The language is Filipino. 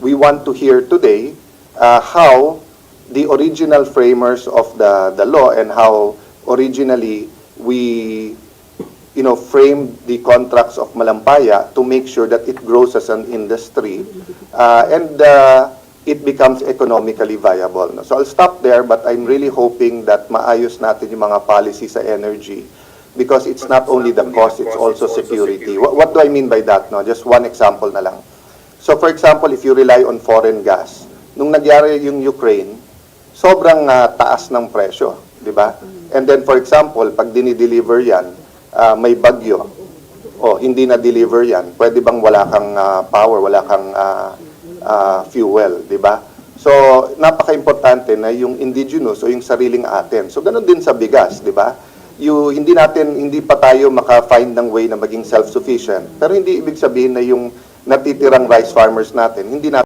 we want to hear today uh, how the original framers of the, the law and how originally we you know, framed the contracts of Malampaya to make sure that it grows as an industry uh, and uh, it becomes economically viable. So I'll stop there, but I'm really hoping that maayos natin yung mga policy sa energy because it's not only the cost, it's also security. What, what do I mean by that? No? Just one example na lang. So for example, if you rely on foreign gas, nung nagyari yung Ukraine, sobrang ah, taas ng presyo, di ba? And then for example, pag dinideliver yan, ah, may bagyo, o hindi na deliver yan, pwede bang wala kang ah, power, wala kang ah, ah, fuel, di ba? So, napaka-importante na yung indigenous o yung sariling atin. So, ganun din sa bigas, di ba? You, hindi natin, hindi pa tayo maka-find ng way na maging self-sufficient. Pero hindi ibig sabihin na yung natitirang rice farmers natin, hindi natin